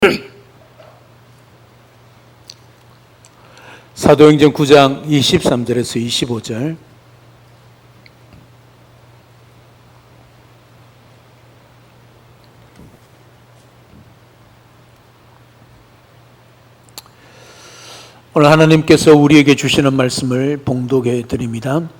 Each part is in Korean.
사도행전 9장 23절에서 25절 오늘 하나님께서 우리에게 주시는 말씀을 봉독해 드립니다.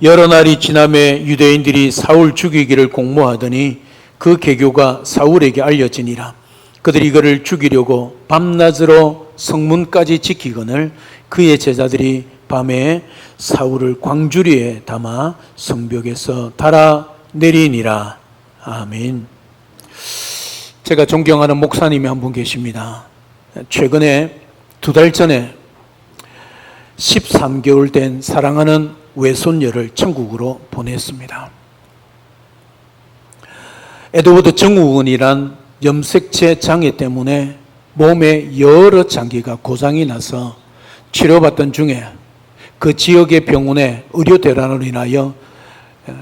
여러 날이 지남에 유대인들이 사울 죽이기를 공모하더니 그 계교가 사울에게 알려지니라. 그들이 이거를 죽이려고 밤낮으로 성문까지 지키거늘 그의 제자들이 밤에 사울을 광주리에 담아 성벽에서 달아 내리니라. 아멘. 제가 존경하는 목사님이 한 분 계십니다. 최근에 두 달 전에 13개월 된 사랑하는 외손녀를 천국으로 보냈습니다. 에드워드 정우근이란 염색체 장애 때문에 몸에 여러 장기가 고장이 나서 치료받던 중에 그 지역의 병원에 의료 대란으로 인하여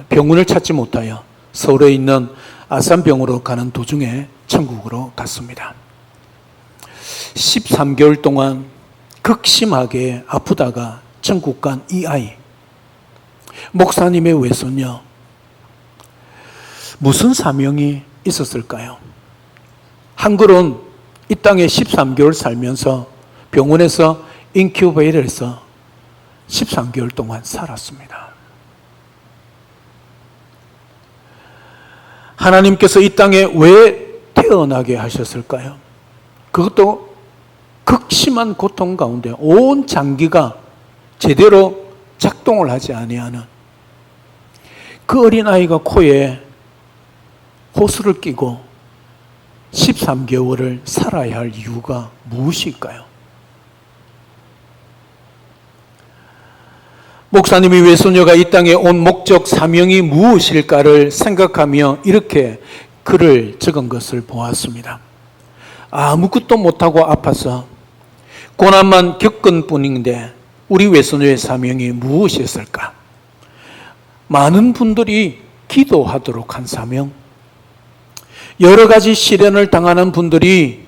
병원을 찾지 못하여 서울에 있는 아산병으로 가는 도중에 천국으로 갔습니다. 13개월 동안 극심하게 아프다가 천국 간 이 아이. 목사님의 외손녀. 무슨 사명이 있었을까요? 한글은 이 땅에 13개월 살면서 병원에서 인큐베이터에서 13개월 동안 살았습니다. 하나님께서 이 땅에 왜 태어나게 하셨을까요? 그것도 극심한 고통 가운데 온 장기가 제대로 작동을 하지 아니하는 그 어린아이가 코에 호수를 끼고 13개월을 살아야 할 이유가 무엇일까요? 목사님이 외소녀가 이 땅에 온 목적 사명이 무엇일까를 생각하며 이렇게 글을 적은 것을 보았습니다. 아무것도 못하고 아파서 고난만 겪은 뿐인데 우리 외소녀의 사명이 무엇이었을까? 많은 분들이 기도하도록 한 사명, 여러 가지 시련을 당하는 분들이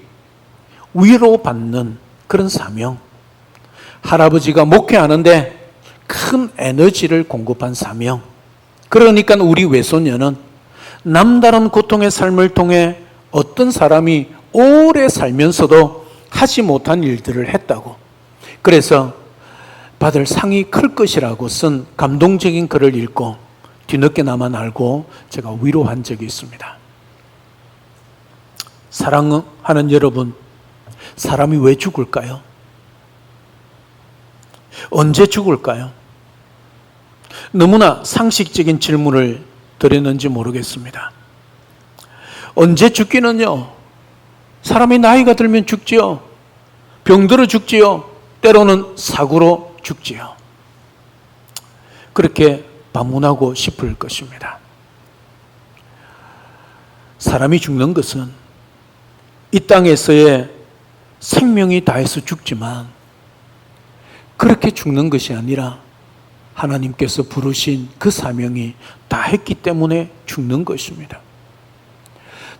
위로받는 그런 사명, 할아버지가 목회하는데 큰 에너지를 공급한 사명, 그러니까 우리 외손녀는 남다른 고통의 삶을 통해 어떤 사람이 오래 살면서도 하지 못한 일들을 했다고. 그래서 받을 상이 클 것이라고 쓴 감동적인 글을 읽고 뒤늦게나마 알고 제가 위로한 적이 있습니다. 사랑하는 여러분, 사람이 왜 죽을까요? 언제 죽을까요? 너무나 상식적인 질문을 드렸는지 모르겠습니다. 언제 죽기는요? 사람이 나이가 들면 죽지요. 병들어 죽지요. 때로는 사고로 죽지요. 그렇게 반문하고 싶을 것입니다. 사람이 죽는 것은 이 땅에서의 생명이 다해서 죽지만 그렇게 죽는 것이 아니라 하나님께서 부르신 그 사명이 다 했기 때문에 죽는 것입니다.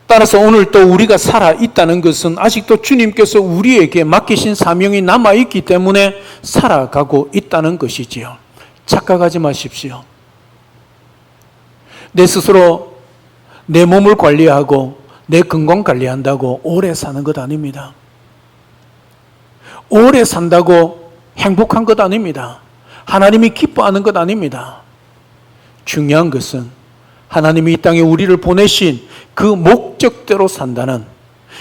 따라서 오늘 또 우리가 살아 있다는 것은 아직도 주님께서 우리에게 맡기신 사명이 남아 있기 때문에 살아가고 있다는 것이지요. 착각하지 마십시오. 내 스스로 내 몸을 관리하고 내 건강 관리한다고 오래 사는 것 아닙니다. 오래 산다고 행복한 것 아닙니다. 하나님이 기뻐하는 것 아닙니다. 중요한 것은 하나님이 이 땅에 우리를 보내신 그 목적대로 산다는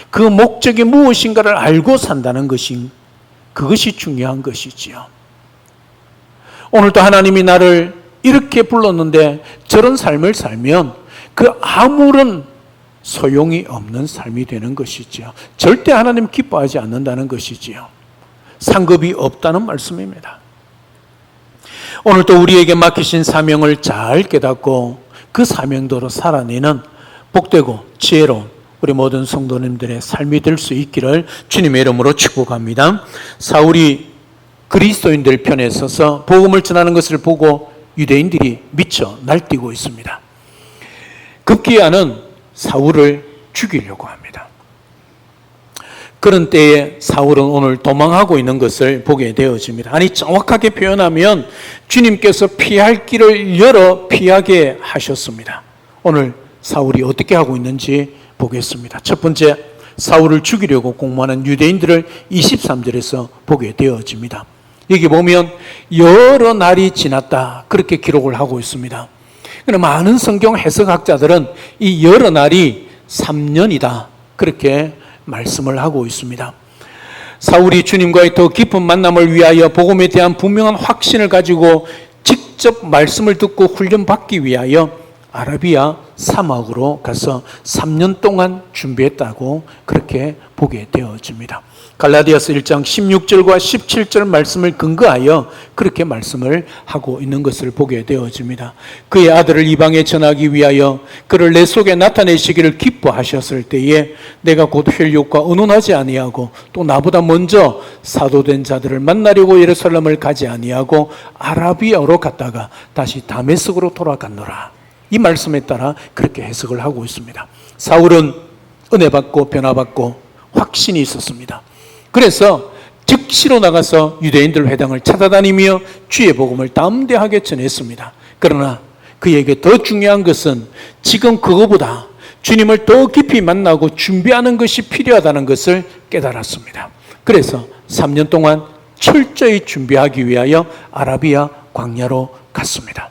그 목적이 무엇인가를 알고 산다는 것이 그것이 중요한 것이지요. 오늘도 하나님이 나를 이렇게 불렀는데 저런 삶을 살면 그 아무런 소용이 없는 삶이 되는 것이지요. 절대 하나님 기뻐하지 않는다는 것이지요. 상급이 없다는 말씀입니다. 오늘도 우리에게 맡기신 사명을 잘 깨닫고 그 사명도로 살아내는 복되고 지혜로운 우리 모든 성도님들의 삶이 될 수 있기를 주님의 이름으로 축복합니다. 사울이 그리스도인들 편에 서서 복음을 전하는 것을 보고 유대인들이 미쳐 날뛰고 있습니다. 급기야는 사울을 죽이려고 합니다. 그런 때에 사울은 오늘 도망하고 있는 것을 보게 되어집니다. 아니, 정확하게 표현하면 주님께서 피할 길을 열어 피하게 하셨습니다. 오늘 사울이 어떻게 하고 있는지 보겠습니다. 첫 번째, 사울을 죽이려고 공모하는 유대인들을 23절에서 보게 되어집니다. 여기 보면 여러 날이 지났다. 그렇게 기록을 하고 있습니다. 많은 성경 해석학자들은 이 여러 날이 3년이다. 그렇게 말씀을 하고 있습니다. 사울이 주님과의 더 깊은 만남을 위하여 복음에 대한 분명한 확신을 가지고 직접 말씀을 듣고 훈련받기 위하여 아라비아 사막으로 가서 3년 동안 준비했다고 그렇게 보게 되어집니다. 갈라디아서 1장 16절과 17절 말씀을 근거하여 그렇게 말씀을 하고 있는 것을 보게 되어집니다. 그의 아들을 이방에 전하기 위하여 그를 내 속에 나타내시기를 기뻐하셨을 때에 내가 곧 혈육과 의논하지 아니하고 또 나보다 먼저 사도된 자들을 만나려고 예루살렘을 가지 아니하고 아라비아로 갔다가 다시 다메섹으로 돌아갔노라. 이 말씀에 따라 그렇게 해석을 하고 있습니다. 사울은 은혜 받고 변화 받고 확신이 있었습니다. 그래서 즉시로 나가서 유대인들 회당을 찾아다니며 주의 복음을 담대하게 전했습니다. 그러나 그에게 더 중요한 것은 지금 그거보다 주님을 더 깊이 만나고 준비하는 것이 필요하다는 것을 깨달았습니다. 그래서 3년 동안 철저히 준비하기 위하여 아라비아 광야로 갔습니다.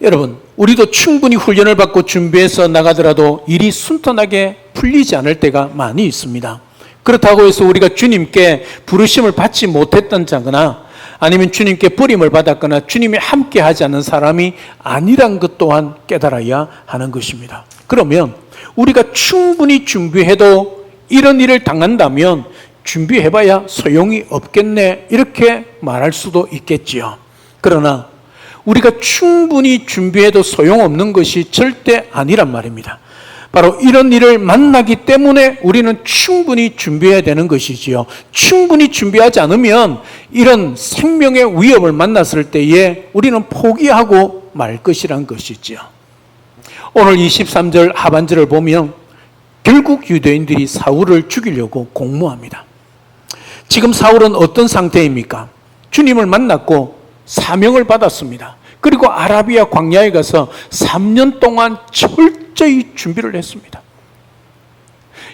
여러분, 우리도 충분히 훈련을 받고 준비해서 나가더라도 일이 순탄하게 풀리지 않을 때가 많이 있습니다. 그렇다고 해서 우리가 주님께 부르심을 받지 못했던 자거나 아니면 주님께 버림을 받았거나 주님이 함께 하지 않는 사람이 아니란 것 또한 깨달아야 하는 것입니다. 그러면 우리가 충분히 준비해도 이런 일을 당한다면 준비해봐야 소용이 없겠네. 이렇게 말할 수도 있겠지요. 그러나 우리가 충분히 준비해도 소용없는 것이 절대 아니란 말입니다. 바로 이런 일을 만나기 때문에 우리는 충분히 준비해야 되는 것이지요. 충분히 준비하지 않으면 이런 생명의 위협을 만났을 때에 우리는 포기하고 말 것이란 것이지요. 오늘 23절 하반절을 보면 결국 유대인들이 사울을 죽이려고 공모합니다. 지금 사울은 어떤 상태입니까? 주님을 만났고 사명을 받았습니다. 그리고 아라비아 광야에 가서 3년 동안 철저히 준비를 했습니다.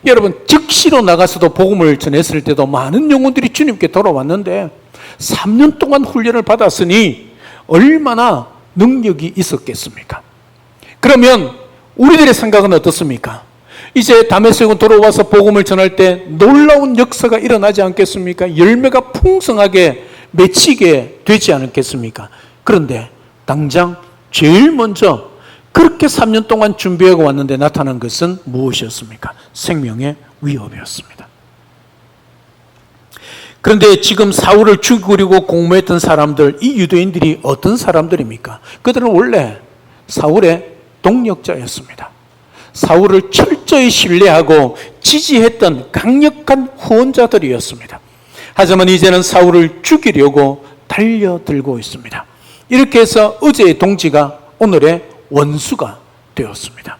여러분, 즉시로 나가서도 복음을 전했을 때도 많은 영혼들이 주님께 돌아왔는데 3년 동안 훈련을 받았으니 얼마나 능력이 있었겠습니까? 그러면 우리들의 생각은 어떻습니까? 이제 다메섹은 돌아와서 복음을 전할 때 놀라운 역사가 일어나지 않겠습니까? 열매가 풍성하게 맺히게 되지 않겠습니까? 그런데 당장 제일 먼저 그렇게 3년 동안 준비하고 왔는데 나타난 것은 무엇이었습니까? 생명의 위협이었습니다. 그런데 지금 사울을 죽이려고 공모했던 사람들, 이 유대인들이 어떤 사람들입니까? 그들은 원래 사울의 동력자였습니다. 사울을 철저히 신뢰하고 지지했던 강력한 후원자들이었습니다. 하지만 이제는 사울을 죽이려고 달려들고 있습니다. 이렇게 해서 어제의 동지가 오늘의 원수가 되었습니다.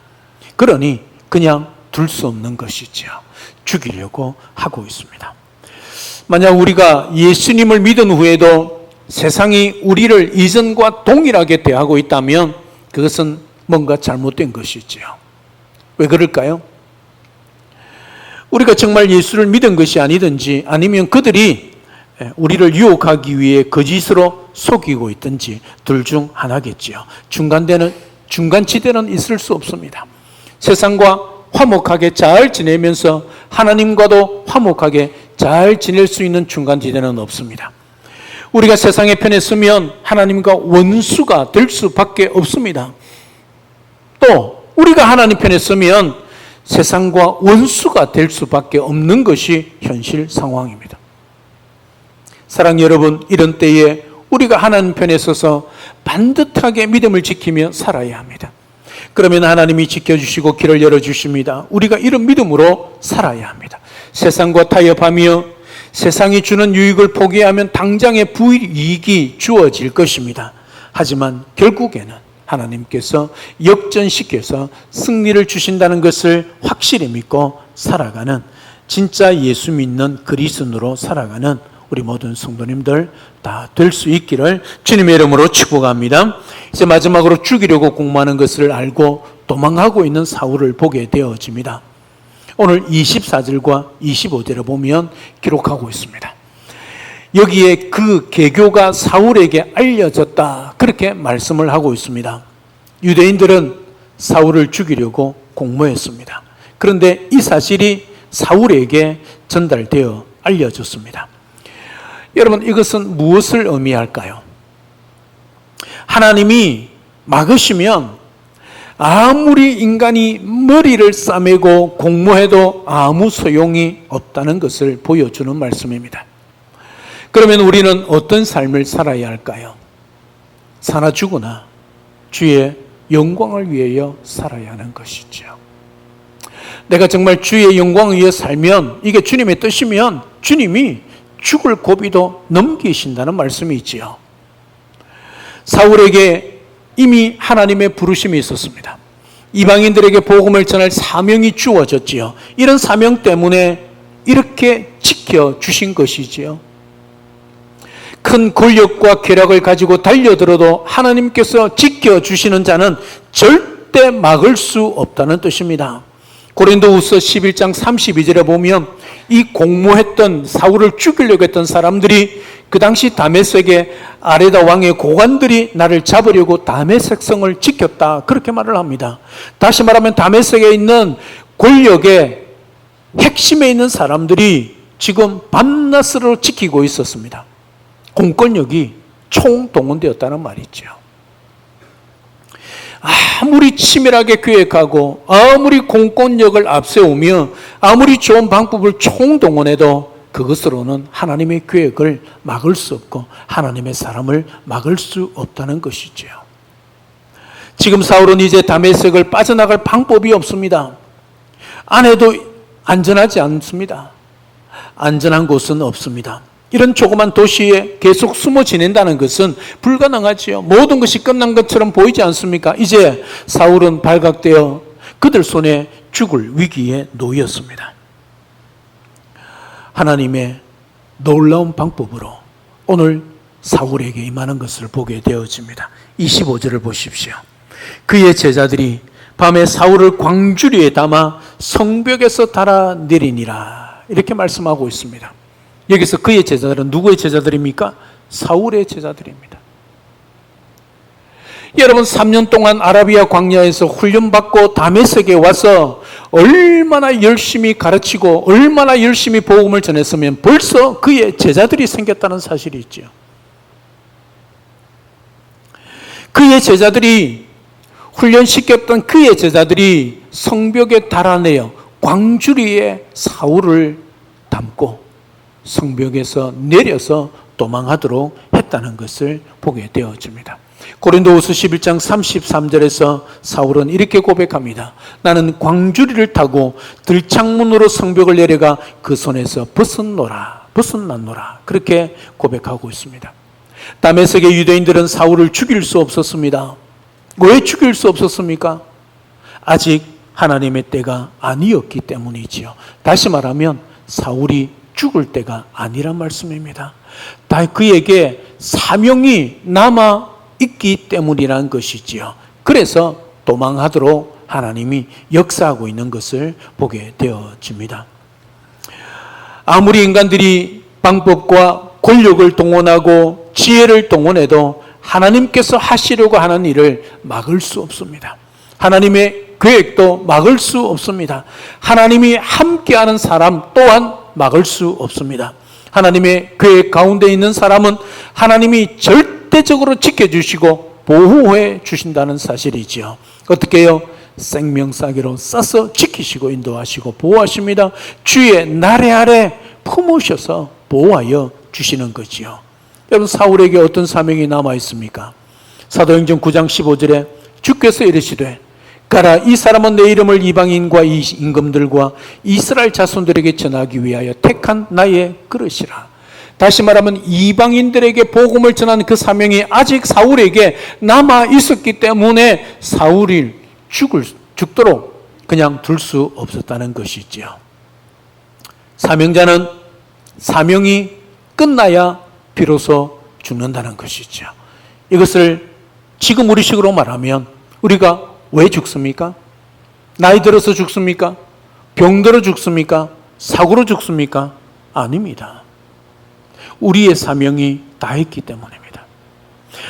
그러니 그냥 둘 수 없는 것이지요. 죽이려고 하고 있습니다. 만약 우리가 예수님을 믿은 후에도 세상이 우리를 이전과 동일하게 대하고 있다면 그것은 뭔가 잘못된 것이지요. 왜 그럴까요? 우리가 정말 예수를 믿은 것이 아니든지 아니면 그들이 우리를 유혹하기 위해 거짓으로 속이고 있든지 둘 중 하나겠지요. 중간되는 중간지대는 있을 수 없습니다. 세상과 화목하게 잘 지내면서 하나님과도 화목하게 잘 지낼 수 있는 중간지대는 없습니다. 우리가 세상의 편에 서면 하나님과 원수가 될 수밖에 없습니다. 또 우리가 하나님 편에 서면 세상과 원수가 될 수밖에 없는 것이 현실 상황입니다. 사랑 여러분, 이런 때에 우리가 하나님 편에 서서 반듯하게 믿음을 지키며 살아야 합니다. 그러면 하나님이 지켜주시고 길을 열어주십니다. 우리가 이런 믿음으로 살아야 합니다. 세상과 타협하며 세상이 주는 유익을 포기하면 당장의 부이익이 주어질 것입니다. 하지만 결국에는 하나님께서 역전시켜서 승리를 주신다는 것을 확실히 믿고 살아가는 진짜 예수 믿는 그리스도로 살아가는 우리 모든 성도님들 다 될 수 있기를 주님의 이름으로 축복합니다. 이제 마지막으로 죽이려고 공모하는 것을 알고 도망하고 있는 사울을 보게 되어집니다. 오늘 24절과 25절에 보면 기록하고 있습니다. 여기에 그 개교가 사울에게 알려졌다. 그렇게 말씀을 하고 있습니다. 유대인들은 사울을 죽이려고 공모했습니다. 그런데 이 사실이 사울에게 전달되어 알려졌습니다. 여러분, 이것은 무엇을 의미할까요? 하나님이 막으시면 아무리 인간이 머리를 싸매고 공모해도 아무 소용이 없다는 것을 보여주는 말씀입니다. 그러면 우리는 어떤 삶을 살아야 할까요? 사나 죽으나 주의 영광을 위하여 살아야 하는 것이죠. 내가 정말 주의 영광을 위해 살면 이게 주님의 뜻이면 주님이 죽을 고비도 넘기신다는 말씀이 있지요. 사울에게 이미 하나님의 부르심이 있었습니다. 이방인들에게 복음을 전할 사명이 주어졌지요. 이런 사명 때문에 이렇게 지켜 주신 것이지요. 큰 권력과 쾌락을 가지고 달려들어도 하나님께서 지켜주시는 자는 절대 막을 수 없다는 뜻입니다. 고린도후서 11장 32절에 보면 이 공모했던 사울을 죽이려고 했던 사람들이 그 당시 다메섹의 아레다 왕의 고관들이 나를 잡으려고 다메섹 성을 지켰다 그렇게 말을 합니다. 다시 말하면 다메섹에 있는 권력의 핵심에 있는 사람들이 지금 밤낮으로 지키고 있었습니다. 공권력이 총동원되었다는 말이죠. 아무리 치밀하게 계획하고 아무리 공권력을 앞세우며 아무리 좋은 방법을 총동원해도 그것으로는 하나님의 계획을 막을 수 없고 하나님의 사람을 막을 수 없다는 것이죠. 지금 사울은 이제 다메섹을 빠져나갈 방법이 없습니다. 안에도 안전하지 않습니다. 안전한 곳은 없습니다. 이런 조그만 도시에 계속 숨어 지낸다는 것은 불가능하지요. 모든 것이 끝난 것처럼 보이지 않습니까? 이제 사울은 발각되어 그들 손에 죽을 위기에 놓였습니다. 하나님의 놀라운 방법으로 오늘 사울에게 임하는 것을 보게 되어집니다. 25절을 보십시오. 그의 제자들이 밤에 사울을 광주리에 담아 성벽에서 달아 내리니라. 이렇게 말씀하고 있습니다. 여기서 그의 제자들은 누구의 제자들입니까? 사울의 제자들입니다. 여러분 3년 동안 아라비아 광야에서 훈련받고 다메섹에 와서 얼마나 열심히 가르치고 얼마나 열심히 복음을 전했으면 벌써 그의 제자들이 생겼다는 사실이 있죠. 그의 제자들이 훈련시켰던 그의 제자들이 성벽에 달아내어 광주리에 사울을 담고 성벽에서 내려서 도망하도록 했다는 것을 보게 되어집니다. 고린도후서 11장 33절에서 사울은 이렇게 고백합니다. 나는 광주리를 타고 들창문으로 성벽을 내려가 그 손에서 벗었노라. 벗었났노라. 그렇게 고백하고 있습니다. 다메섹의 유대인들은 사울을 죽일 수 없었습니다. 왜 죽일 수 없었습니까? 아직 하나님의 때가 아니었기 때문이지요. 다시 말하면 사울이 죽을 때가 아니란 말씀입니다. 다 그에게 사명이 남아 있기 때문이라는 것이지요. 그래서 도망하도록 하나님이 역사하고 있는 것을 보게 되어집니다. 아무리 인간들이 방법과 권력을 동원하고 지혜를 동원해도 하나님께서 하시려고 하는 일을 막을 수 없습니다. 하나님의 계획도 막을 수 없습니다. 하나님이 함께하는 사람 또한 막을 수 없습니다. 하나님의 계획 가운데 있는 사람은 하나님이 절대적으로 지켜주시고 보호해 주신다는 사실이지요. 어떻게 요? 생명사기로 싸서 지키시고 인도하시고 보호하십니다. 주의 나래 아래 품으셔서 보호하여 주시는 거지요. 여러분 사울에게 어떤 사명이 남아 있습니까? 사도행전 9장 15절에 주께서 이르시되 가라 이 사람은 내 이름을 이방인과 임금들과 이스라엘 자손들에게 전하기 위하여 택한 나의 그릇이라 다시 말하면 이방인들에게 복음을 전하는 그 사명이 아직 사울에게 남아 있었기 때문에 사울이 죽을 죽도록 그냥 둘 수 없었다는 것이지요. 사명자는 사명이 끝나야 비로소 죽는다는 것이죠. 이것을 지금 우리식으로 말하면 우리가 왜 죽습니까? 나이 들어서 죽습니까? 병들어 죽습니까? 사고로 죽습니까? 아닙니다. 우리의 사명이 다 있기 때문입니다.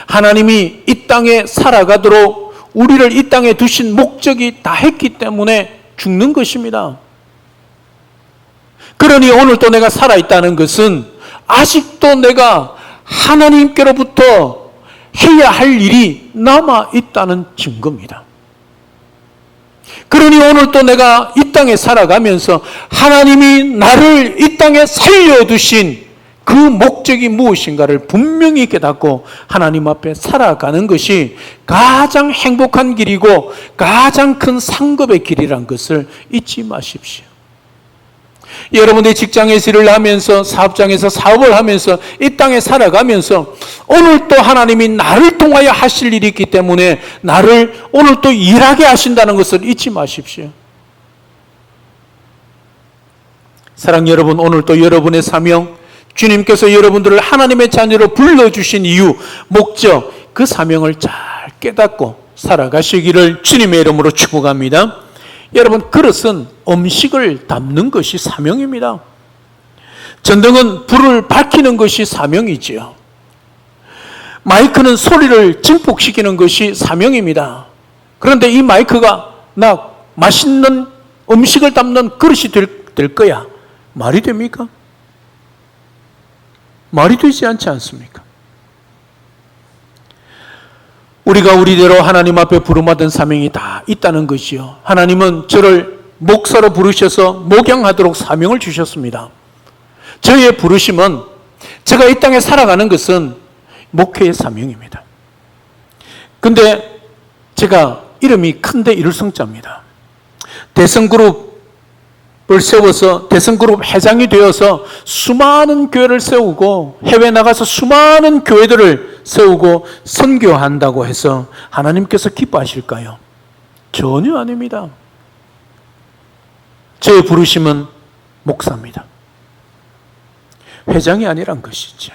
하나님이 이 땅에 살아가도록 우리를 이 땅에 두신 목적이 다 했기 때문에 죽는 것입니다. 그러니 오늘 또 내가 살아있다는 것은 아직도 내가 하나님께로부터 해야 할 일이 남아 있다는 증거입니다. 그러니 오늘 또 내가 이 땅에 살아가면서 하나님이 나를 이 땅에 살려두신 그 목적이 무엇인가를 분명히 깨닫고 하나님 앞에 살아가는 것이 가장 행복한 길이고 가장 큰 상급의 길이란 것을 잊지 마십시오. 여러분의 직장에서 일을 하면서 사업장에서 사업을 하면서 이 땅에 살아가면서 오늘 또 하나님이 나를 통하여 하실 일이 있기 때문에 나를 오늘 또 일하게 하신다는 것을 잊지 마십시오. 사랑 여러분, 오늘 또 여러분의 사명, 주님께서 여러분들을 하나님의 자녀로 불러주신 이유, 목적, 그 사명을 잘 깨닫고 살아가시기를 주님의 이름으로 축복합니다. 여러분, 그릇은 음식을 담는 것이 사명입니다. 전등은 불을 밝히는 것이 사명이지요. 마이크는 소리를 증폭시키는 것이 사명입니다. 그런데 이 마이크가 나 맛있는 음식을 담는 그릇이 될, 될 거야. 말이 됩니까? 말이 되지 않지 않습니까? 우리가 우리대로 하나님 앞에 부름받은 사명이 다 있다는 것이요. 하나님은 저를 목사로 부르셔서 목양하도록 사명을 주셨습니다. 저의 부르심은 제가 이 땅에 살아가는 것은 목회의 사명입니다. 근데 제가 이름이 큰데 이룰 성자입니다. 대성그룹 을 세워서 대성그룹 회장이 되어서 수많은 교회를 세우고 해외 나가서 수많은 교회들을 세우고 선교한다고 해서 하나님께서 기뻐하실까요? 전혀 아닙니다. 제 부르심은 목사입니다. 회장이 아니란 것이죠.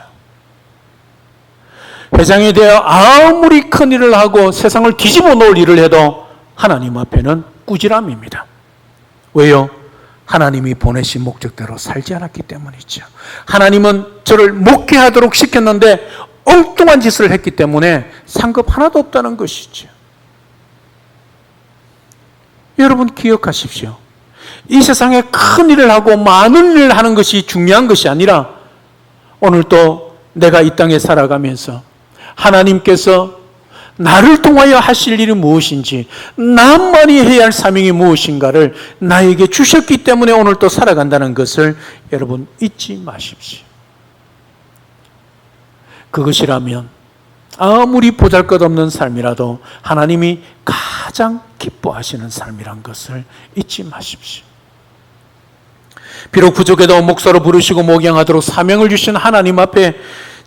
회장이 되어 아무리 큰 일을 하고 세상을 뒤집어 놓을 일을 해도 하나님 앞에는 꾸지람입니다. 왜요? 하나님이 보내신 목적대로 살지 않았기 때문이죠. 하나님은 저를 목회하도록 시켰는데 엉뚱한 짓을 했기 때문에 상급 하나도 없다는 것이죠. 여러분 기억하십시오. 이 세상에 큰 일을 하고 많은 일을 하는 것이 중요한 것이 아니라 오늘 또 내가 이 땅에 살아가면서 하나님께서 나를 통하여 하실 일이 무엇인지, 나만이 해야 할 사명이 무엇인가를 나에게 주셨기 때문에 오늘 또 살아간다는 것을 여러분 잊지 마십시오. 그것이라면 아무리 보잘 것 없는 삶이라도 하나님이 가장 기뻐하시는 삶이란 것을 잊지 마십시오. 비록 부족해도 목사로 부르시고 목양하도록 사명을 주신 하나님 앞에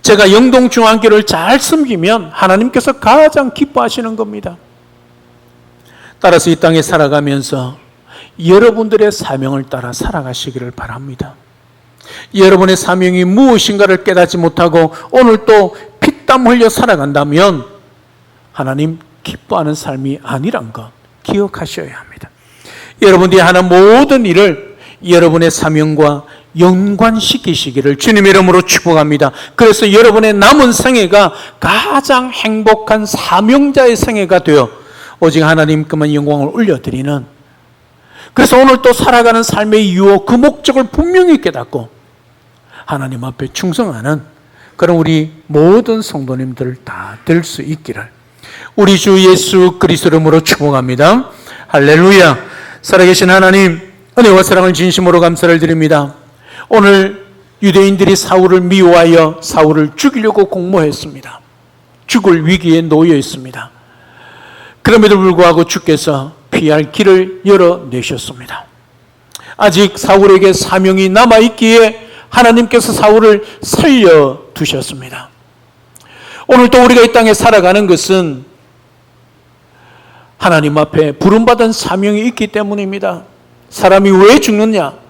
제가 영동 중앙교를 잘 섬기면 하나님께서 가장 기뻐하시는 겁니다. 따라서 이 땅에 살아가면서 여러분들의 사명을 따라 살아가시기를 바랍니다. 여러분의 사명이 무엇인가를 깨닫지 못하고 오늘 또 피땀 흘려 살아간다면 하나님 기뻐하는 삶이 아니란 것 기억하셔야 합니다. 여러분들이 하는 모든 일을 여러분의 사명과 연관시키시기를 주님의 이름으로 축복합니다. 그래서 여러분의 남은 생애가 가장 행복한 사명자의 생애가 되어 오직 하나님께만 영광을 올려드리는 그래서 오늘 또 살아가는 삶의 유혹 그 목적을 분명히 깨닫고 하나님 앞에 충성하는 그런 우리 모든 성도님들 다 될 수 있기를 우리 주 예수 그리스도 이름으로 축복합니다. 할렐루야. 살아계신 하나님 은혜와 사랑을 진심으로 감사를 드립니다. 오늘 유대인들이 사울을 미워하여 사울을 죽이려고 공모했습니다. 죽을 위기에 놓여 있습니다. 그럼에도 불구하고 주께서 피할 길을 열어내셨습니다. 아직 사울에게 사명이 남아있기에 하나님께서 사울을 살려 두셨습니다. 오늘 또 우리가 이 땅에 살아가는 것은 하나님 앞에 부름받은 사명이 있기 때문입니다. 사람이 왜 죽느냐?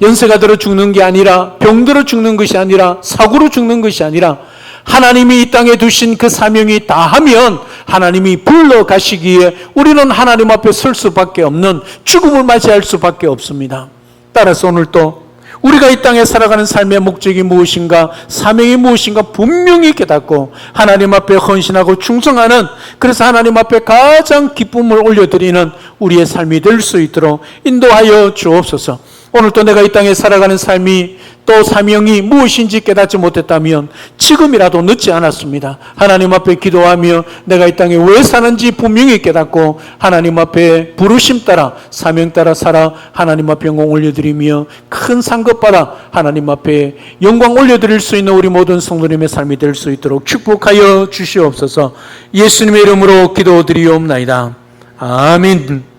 연세가 들어 죽는 게 아니라 병들어 죽는 것이 아니라 사고로 죽는 것이 아니라 하나님이 이 땅에 두신 그 사명이 다하면 하나님이 불러 가시기에 우리는 하나님 앞에 설 수밖에 없는 죽음을 맞이할 수밖에 없습니다. 따라서 오늘 또 우리가 이 땅에 살아가는 삶의 목적이 무엇인가, 사명이 무엇인가 분명히 깨닫고 하나님 앞에 헌신하고 충성하는 그래서 하나님 앞에 가장 기쁨을 올려드리는 우리의 삶이 될 수 있도록 인도하여 주옵소서. 오늘 또 내가 이 땅에 살아가는 삶이 또 사명이 무엇인지 깨닫지 못했다면 지금이라도 늦지 않았습니다. 하나님 앞에 기도하며 내가 이 땅에 왜 사는지 분명히 깨닫고 하나님 앞에 부르심 따라 사명 따라 살아 하나님 앞에 영광 올려드리며 큰 상급 받아 하나님 앞에 영광 올려드릴 수 있는 우리 모든 성도님의 삶이 될 수 있도록 축복하여 주시옵소서 예수님의 이름으로 기도드리옵나이다. 아멘.